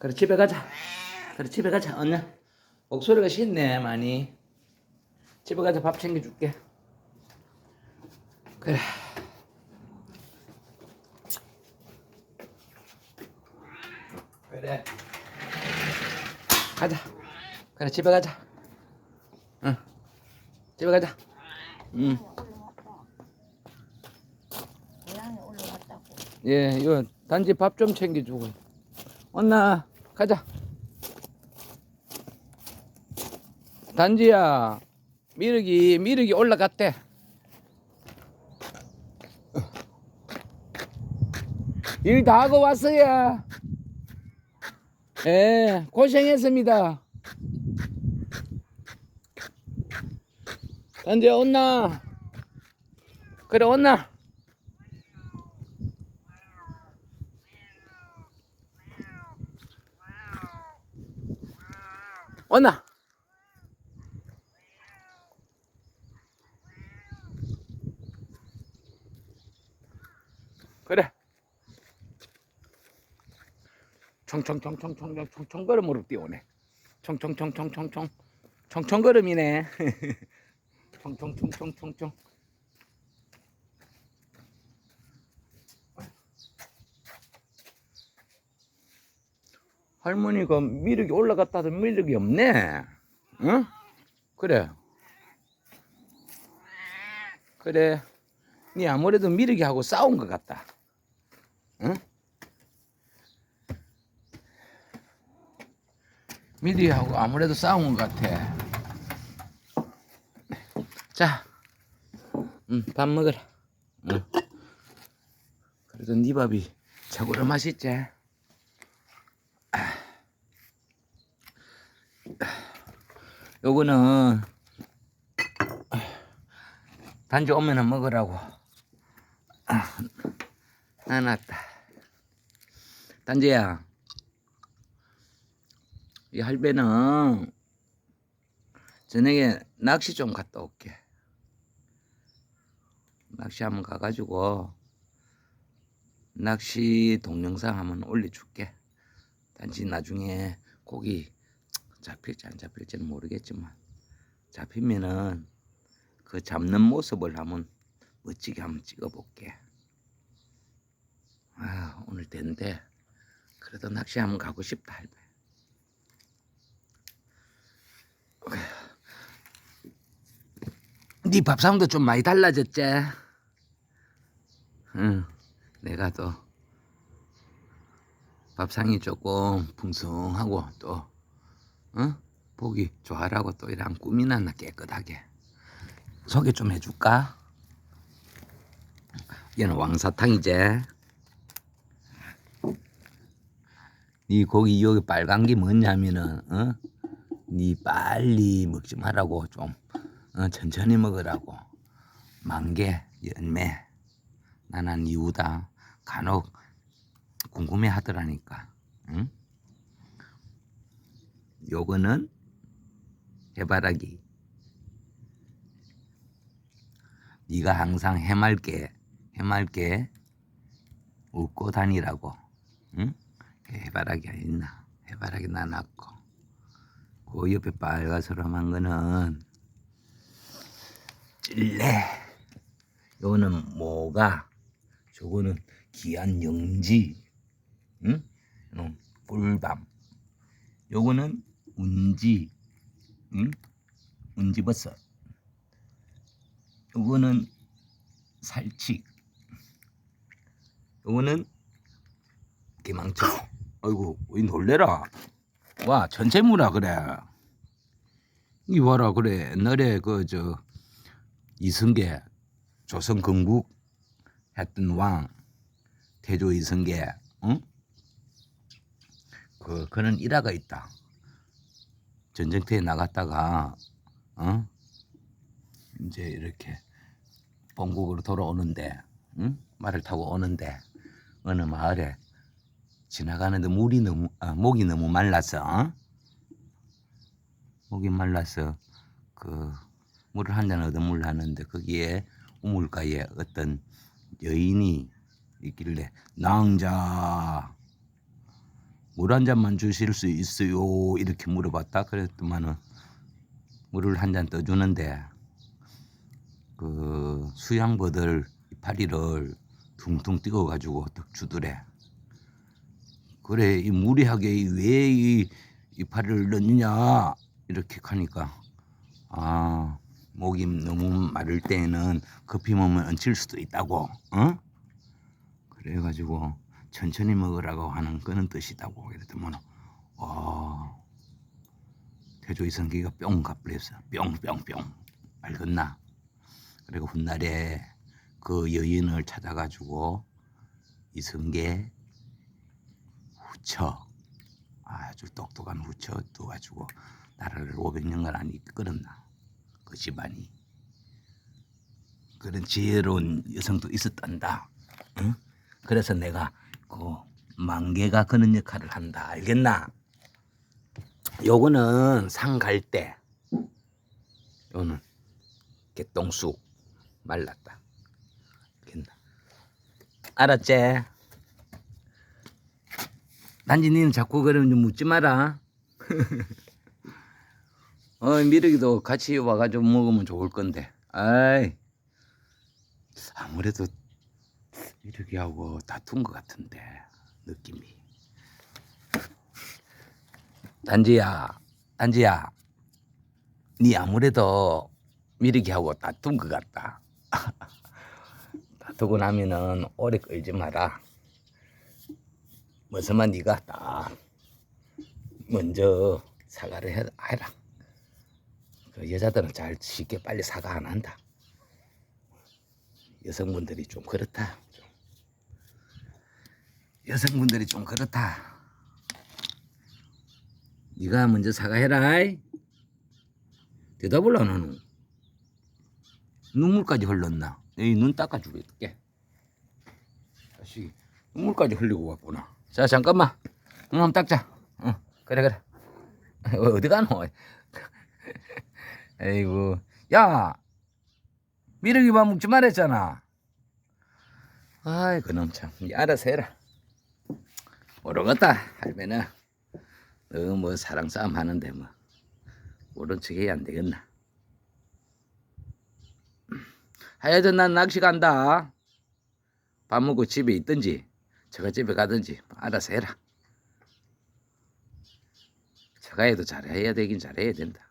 그래 집에 가자. 그래 집에 가자. 언니 목소리가 쉽네 많이. 집에 가자 밥 챙겨줄게. 그래. 그래. 가자. 그래 집에 가자. 응. 집에 가자. 응. 예, 이거 단지 밥 좀 챙겨주고. 언나 가자. 단지야, 미륵이 미륵이 올라갔대. 일 다 하고 왔어요. 예, 고생했습니다. 단지야, 온나. 그래, 온나. 온나. 그래. 총총총총총 총총 걸음으로 뛰어오네. 총총총총총총 총총 걸음이네. 총총총총총총. 할머니가 미륵이 올라갔다도 미륵이 없네. 응? 그래. 그래. 니 아무래도 미륵이 하고 싸운 것 같다. 응? 미륵이하고 아무래도 싸운 것 같아. 자, 응, 밥 먹어라. 응. 그래도 네 밥이 최고로 맛있지. 요거는 단지 오면은 먹으라고. 나놨다. 단지야 이 할배는 저녁에 낚시 좀 갔다 올게. 낚시 한번 가가지고 낚시 동영상 한번 올려줄게. 단지 나중에 고기 잡힐지 안 잡힐지는 모르겠지만 잡히면은 그 잡는 모습을 한번 멋지게 한번 찍어볼게. 아 오늘 된대. 그래도 낚시 한번 가고 싶다 할배. 네 밥상도 좀 많이 달라졌지? 응, 내가 또 밥상이 조금 풍성하고 또 어? 보기 좋아라고 또 이런 꾸미놨나 깨끗하게 소개 좀 해줄까? 얘는 왕사탕이지 이 고기 여기 빨간 게 뭐냐면은 어? 니 빨리 먹지 말라고 좀 어, 천천히 먹으라고 만개 열매 나는 이유다 간혹 궁금해 하더라니까 응? 요거는 해바라기. 네가 항상 해맑게 해맑게 웃고 다니라고. 응? 해바라기가 있나? 해바라기 나놨고. 그 옆에 빨가스름한 거는 찔레. 요거는 뭐가? 저거는 귀한 영지. 응? 꿀밤. 요거는 운지, 응? 운지버섯. 요거는 살치. 요거는 개망초. 아이고, 왜 놀래라. 와, 전체무라 그래. 이 봐라 그래. 옛날에 그 저 이승계 조선 건국 했던 왕 태조 이승계, 응? 그 그런 일화가 있다. 전쟁터에 나갔다가 어 이제 이렇게 본국으로 돌아오는데 응? 말을 타고 오는데 어느 마을에 지나가는데 물이 너무 아, 목이 너무 말라서 어? 목이 말라서 그 물을 한 잔 얻어 물라는데 거기에 우물가에 어떤 여인이 있길래 낭자 물 한 잔만 주실 수 있어요 이렇게 물어봤다 그랬더만은 물을 한 잔 떠주는데 그 수양버들 이파리를 둥둥 띄워 가지고 딱 주더래. 그래 이 무리하게 왜 이 이파리를 넣느냐 이렇게 하니까 아 목이 너무 마를 때에는 커피 먹으면 얹힐 수도 있다고 어? 그래가지고 천천히 먹으라고 하는 그런 뜻이다고 그랬더만 와 태조 이성기가 뿅 가버렸어. 뿅뿅뿅. 알겠나? 그리고 훗날에 그 여인을 찾아가지고 이성계 후처 아주 똑똑한 후처 둬가지고 나라를 500년간 안 이끌었나? 그 집안이. 그런 지혜로운 여성도 있었단다. 응? 그래서 내가 그 만개가 그런 역할을 한다. 알겠나? 요거는 상 갈 때 요는 개똥쑥 말랐다. 알겠나? 알았지? 단지 니는 자꾸 그러면 좀 묻지 마라. 어 미르기도 같이 와가지고 먹으면 좋을 건데. 아이 아무래도 미르기하고 다툰 것 같은데 느낌이. 단지야 단지야 니 아무래도 미르기하고 다툰 것 같다. 다투고 나면은 오래 끌지 마라. 무슨만 네가 딱 먼저 사과를 해- 해라. 그 여자들은 잘 쉽게 빨리 사과 안 한다. 여성분들이 좀 그렇다. 좀. 여성분들이 좀 그렇다. 네가 먼저 사과해라 이. 대답을 안 하노. 눈물까지 흘렀나? 이눈 닦아주겠게. 다시 눈물까지 흘리고 왔구나. 자 잠깐만. 눈 한번 닦자. 응 그래 그래. 어, 어디 가노? 에이구. 야! 미르기만 묵지 말했잖아. 아이 그놈 참. 알아서 해라 모르겠다 할매는 너뭐 사랑 싸움 하는데 뭐 모른 척 해야 안 되겠나? 하여튼 난 낚시 간다. 밥 먹고 집에 있든지 저가 집에 가든지 알아서 해라. 저가 해도 잘해야 되긴 잘해야 된다